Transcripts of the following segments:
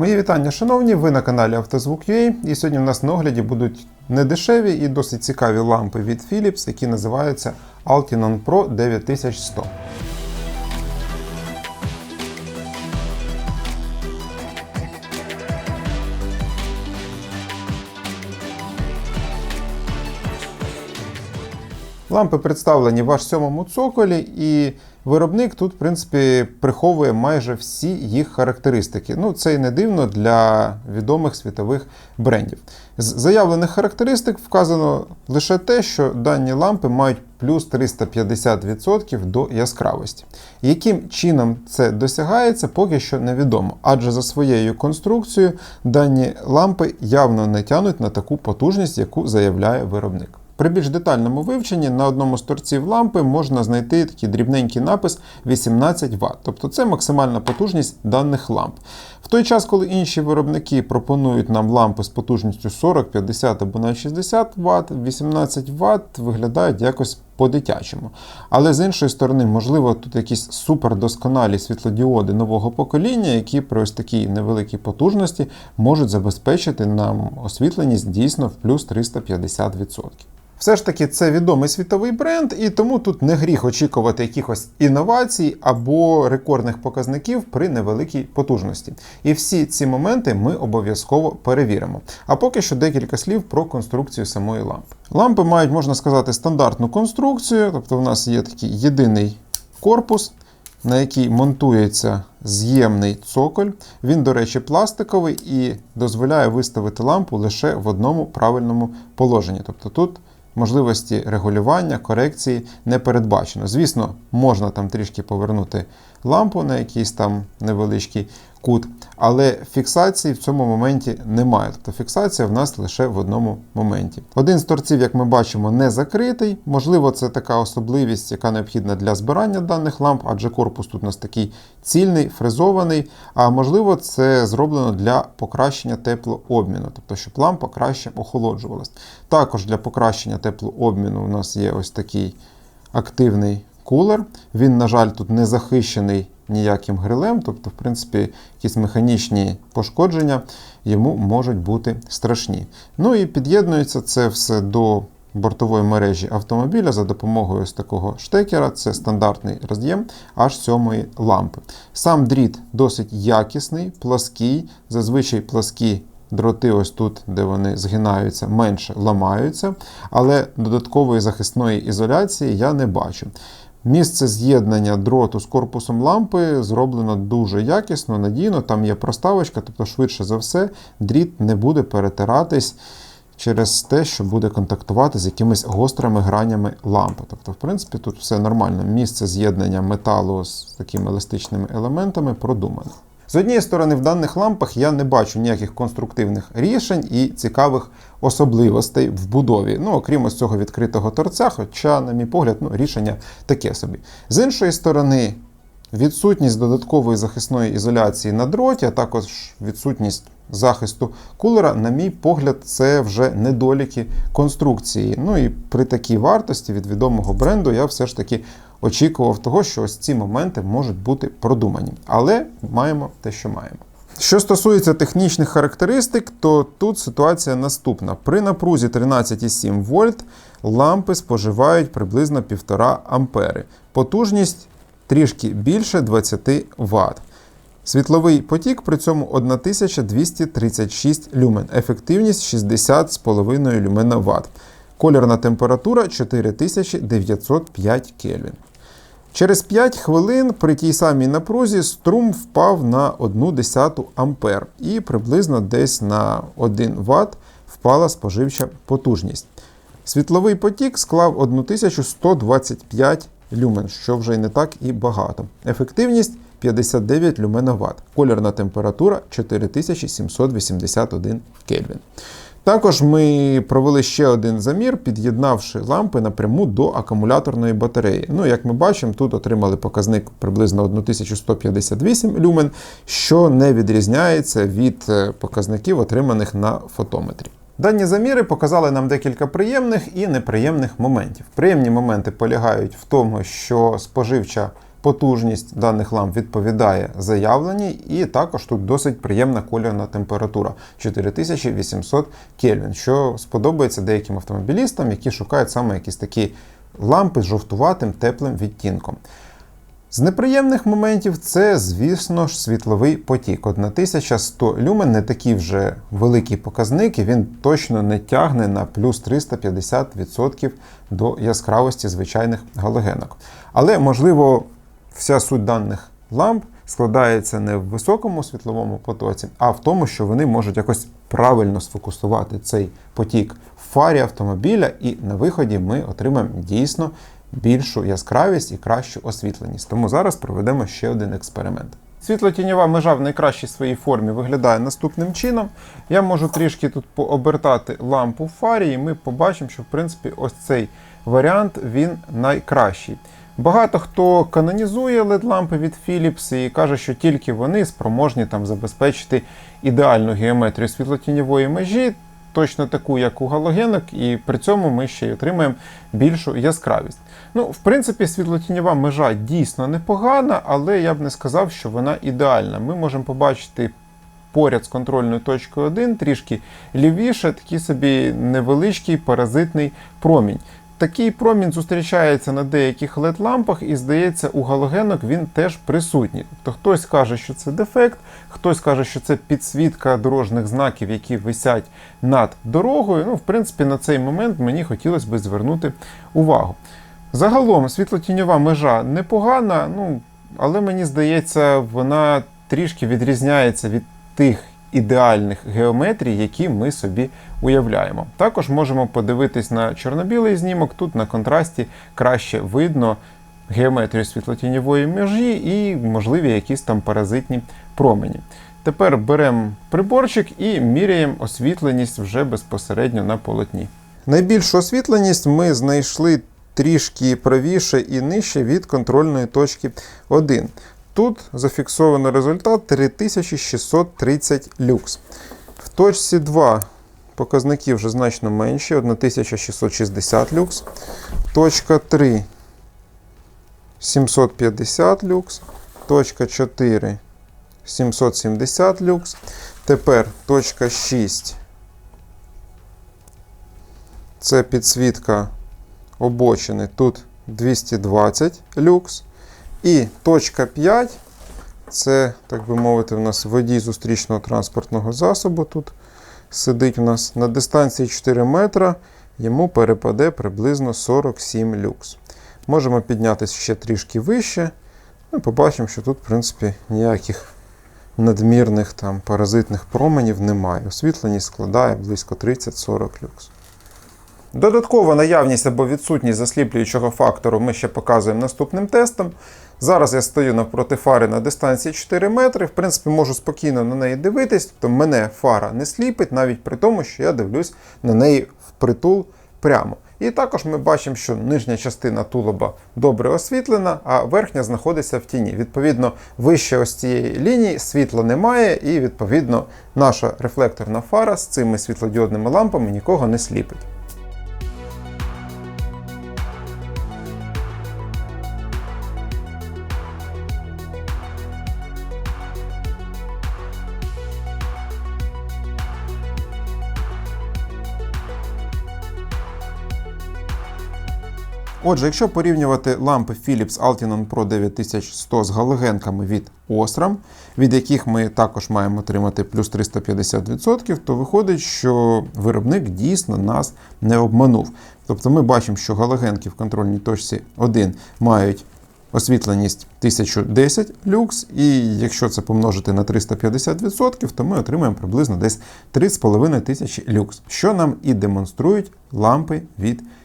Мої вітання, шановні, ви на каналі Автозвук.ua і сьогодні в нас на огляді будуть недешеві і досить цікаві лампи від Philips, які називаються Altinon Pro 9100. Лампи представлені в аж сьомому цоколі, і виробник тут, в принципі, приховує майже всі їх характеристики. Ну, це і не дивно для відомих світових брендів. З заявлених характеристик вказано лише те, що дані лампи мають плюс 350% до яскравості. Яким чином це досягається, поки що невідомо, адже за своєю конструкцією дані лампи явно не тянуть на таку потужність, яку заявляє виробник. При більш детальному вивченні на одному з торців лампи можна знайти такий дрібненький напис 18 Вт, тобто це максимальна потужність даних ламп. В той час, коли інші виробники пропонують нам лампи з потужністю 40, 50 або навіть 60 Вт, 18 Вт виглядають якось по-дитячому. Але з іншої сторони, можливо, тут якісь супердосконалі світлодіоди нового покоління, які при ось такій невеликій потужності можуть забезпечити нам освітленість дійсно в плюс 350%. Все ж таки, це відомий світовий бренд, і тому тут не гріх очікувати якихось інновацій або рекордних показників при невеликій потужності. І всі ці моменти ми обов'язково перевіримо. А поки що декілька слів про конструкцію самої лампи. Лампи мають, можна сказати, стандартну конструкцію, тобто в нас є такий єдиний корпус. На який монтується з'ємний цоколь. Він, до речі, пластиковий і дозволяє виставити лампу лише в одному правильному положенні. Тобто тут можливості регулювання, корекції не передбачено. Звісно, можна там трішки повернути лампу на якийсь там невеличкий кут, але фіксації в цьому моменті немає. Тобто фіксація в нас лише в одному моменті. Один з торців, як ми бачимо, не закритий. Можливо, це така особливість, яка необхідна для збирання даних ламп, адже корпус тут у нас такий цільний, фрезований. А можливо, це зроблено для покращення теплообміну, тобто, щоб лампа краще охолоджувалась. Також для покращення теплообміну у нас є ось такий активний кулер. Він, на жаль, тут не захищений ніяким грилем, тобто, в принципі, якісь механічні пошкодження йому можуть бути страшні. Ну і під'єднується це все до бортової мережі автомобіля за допомогою ось такого штекера. Це стандартний роз'єм аж сьомої лампи. Сам дріт досить якісний, плаский, зазвичай пласкі. Дроти, ось тут, де вони згинаються, менше ламаються, але додаткової захисної ізоляції я не бачу. Місце з'єднання дроту з корпусом лампи зроблено дуже якісно, надійно. Там є проставочка, тобто, швидше за все, дріт не буде перетиратись через те, що буде контактувати з якимись гострими гранями лампи. Тобто, в принципі, тут все нормально. Місце з'єднання металу з такими еластичними елементами продумане. З однієї сторони, в даних лампах я не бачу ніяких конструктивних рішень і цікавих особливостей в будові. Ну, окрім ось цього відкритого торця, хоча, на мій погляд, ну, рішення таке собі. З іншої сторони, відсутність додаткової захисної ізоляції на дроті, а також відсутність захисту кулера, на мій погляд, це вже недоліки конструкції. Ну і при такій вартості від відомого бренду я все ж таки очікував того, що ось ці моменти можуть бути продумані. Але маємо те, що маємо. Що стосується технічних характеристик, то тут ситуація наступна. При напрузі 13,7 вольт лампи споживають приблизно 1,5 ампери. Потужність трішки більше 20 Вт. Світловий потік при цьому 1236 люмен, ефективність 60,5 люмена Вт. Колірна температура 4905 Кельвін. Через 5 хвилин при тій самій напрузі струм впав на 1,1 А і приблизно десь на 1 Вт впала споживча потужність. Світловий потік склав 1125 люмен, що вже й не так і багато. Ефективність 59 люмена Вт. Колірна температура 4781 Кельвін. Також ми провели ще один замір, під'єднавши лампи напряму до акумуляторної батареї. Ну, як ми бачимо, тут отримали показник приблизно 1158 люмен, що не відрізняється від е, показників, отриманих на фотометрі. Дані заміри показали нам декілька приємних і неприємних моментів. Приємні моменти полягають в тому, що споживча потужність даних ламп відповідає заявленій, і також тут досить приємна кольорна температура 4800 Кельвін, що сподобається деяким автомобілістам, які шукають саме якісь такі лампи з жовтуватим теплим відтінком. З неприємних моментів це, звісно ж, світловий потік. 1100 люмен не такий вже великий показник, і він точно не тягне на плюс 350% до яскравості звичайних галогенок. Але, можливо, вся суть даних ламп складається не в високому світловому потоці, а в тому, що вони можуть якось правильно сфокусувати цей потік в фарі автомобіля, і на виході ми отримаємо дійсно більшу яскравість і кращу освітленість. Тому зараз проведемо ще один експеримент. Світлотіньова межа в найкращій своїй формі виглядає наступним чином. Я можу трішки тут пообертати лампу в фарі, і ми побачимо, що в принципі ось цей варіант він найкращий. Багато хто канонізує LED-лампи від Philips і каже, що тільки вони спроможні там забезпечити ідеальну геометрію світлотіньової межі, точно таку, як у галогенок, і при цьому ми ще й отримаємо більшу яскравість. Ну, в принципі, світлотіньова межа дійсно непогана, але я б не сказав, що вона ідеальна. Ми можемо побачити поряд з контрольною точкою 1, трішки лівіше, такий собі невеличкий паразитний промінь. Такий промінь зустрічається на деяких LED-лампах, і здається, у галогенок він теж присутній. Тобто хтось каже, що це дефект, хтось каже, що це підсвітка дорожніх знаків, які висять над дорогою. Ну, в принципі, на цей момент мені хотілося б звернути увагу. Загалом світлотіньова межа непогана, ну, але мені здається, вона трішки відрізняється від тих ідеальних геометрій, які ми собі уявляємо. Також можемо подивитись на чорно-білий знімок. Тут на контрасті краще видно геометрію світлотіньової межі і можливі якісь там паразитні промені. Тепер беремо приборчик і міряємо освітленість вже безпосередньо на полотні. Найбільшу освітленість ми знайшли трішки правіше і нижче від контрольної точки 1. Тут зафіксовано результат 3630 люкс. В точці 2 показники вже значно менші, 1660 люкс. Точка 3 750 люкс. Точка 4 770 люкс. Тепер точка 6. Це підсвітка обочини. Тут 220 люкс. І точка 5 це, так би мовити, у нас водій зустрічного транспортного засобу. Тут сидить у нас на дистанції 4 метра, йому перепаде приблизно 47 люкс. Можемо піднятися ще трішки вище. Ну, побачимо, що тут, в принципі, ніяких надмірних там паразитних променів немає. Освітленість складає близько 30-40 люкс. Додаткова наявність або відсутність засліплюючого фактору ми ще показуємо наступним тестом. Зараз я стою навпроти фари на дистанції 4 метри. В принципі, можу спокійно на неї дивитись, тобто мене фара не сліпить, навіть при тому, що я дивлюсь на неї впритул прямо. І також ми бачимо, що нижня частина тулуба добре освітлена, а верхня знаходиться в тіні. Відповідно, вище ось цієї лінії світла немає, і відповідно наша рефлекторна фара з цими світлодіодними лампами нікого не сліпить. Отже, якщо порівнювати лампи Philips Altinon Pro 9100 з галогенками від Osram, від яких ми також маємо отримати плюс 350%, то виходить, що виробник дійсно нас не обманув. Тобто ми бачимо, що галогенки в контрольній точці 1 мають освітленість 1010 люкс, і якщо це помножити на 350%, то ми отримаємо приблизно десь 3,5 тисячі люкс, що нам і демонструють лампи від Philips.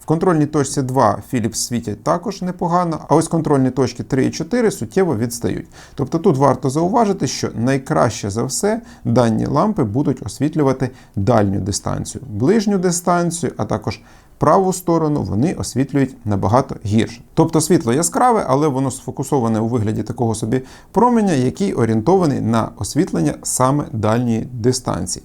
В контрольній точці 2 Philips світять також непогано, а ось контрольні точки 3 і 4 суттєво відстають. Тобто тут варто зауважити, що найкраще за все дані лампи будуть освітлювати дальню дистанцію, ближню дистанцію, а також праву сторону вони освітлюють набагато гірше. Тобто світло яскраве, але воно сфокусоване у вигляді такого собі променя, який орієнтований на освітлення саме дальньої дистанції.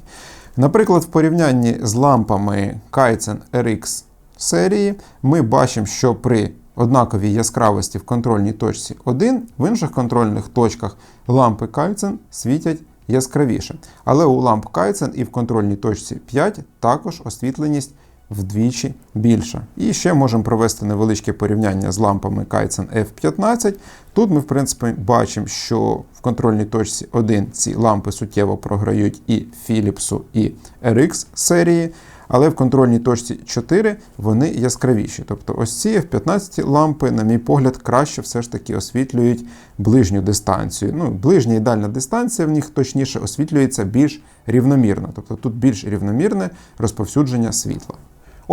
Наприклад, в порівнянні з лампами Kaizen RX серії ми бачимо, що при однаковій яскравості в контрольній точці 1, в інших контрольних точках лампи Кайцен світять яскравіше. Але у ламп Кайцен і в контрольній точці 5 також освітленість вдвічі більша. І ще можемо провести невеличке порівняння з лампами Кайцен F15. Тут ми, в принципі, бачимо, що в контрольній точці 1 ці лампи суттєво програють і Philips, і RX серії. Але в контрольній точці 4 вони яскравіші. Тобто ось ці F15 лампи, на мій погляд, краще все ж таки освітлюють ближню дистанцію. Ну, ближня і дальня дистанція в них точніше освітлюється більш рівномірно. Тобто тут більш рівномірне розповсюдження світла.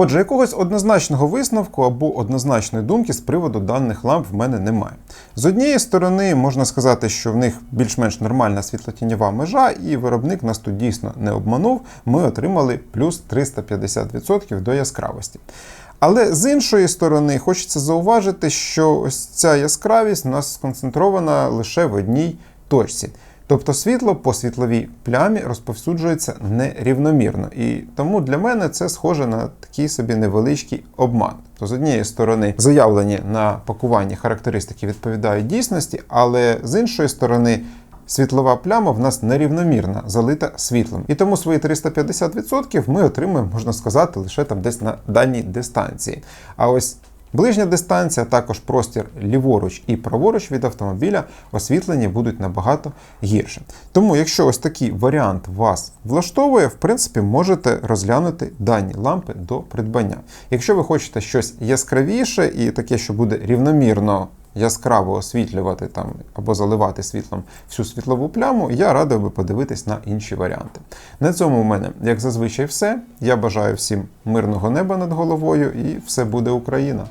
Отже, якогось однозначного висновку або однозначної думки з приводу даних ламп в мене немає. З однієї сторони, можна сказати, що в них більш-менш нормальна світлотіньова межа, і виробник нас тут дійсно не обманув. Ми отримали плюс 350% до яскравості. Але з іншої сторони, хочеться зауважити, що ось ця яскравість у нас сконцентрована лише в одній точці. Тобто світло по світловій плямі розповсюджується нерівномірно. І тому для мене це схоже на такий собі невеличкий обман. То з однієї сторони заявлені на пакуванні характеристики відповідають дійсності, але з іншої сторони. Світлова пляма в нас нерівномірна, залита світлом. І тому свої 350% ми отримуємо, можна сказати, лише там десь на дальній дистанції. А ось Ближня дистанція, також простір ліворуч і праворуч від автомобіля освітлені будуть набагато гірше. Тому, якщо ось такий варіант вас влаштовує, в принципі, можете розглянути дані лампи до придбання. Якщо ви хочете щось яскравіше і таке, що буде рівномірно. Яскраво освітлювати там або заливати світлом всю світлову пляму, я радив би подивитись на інші варіанти. На цьому в мене, як зазвичай, все. Я бажаю всім мирного неба над головою і все буде Україна!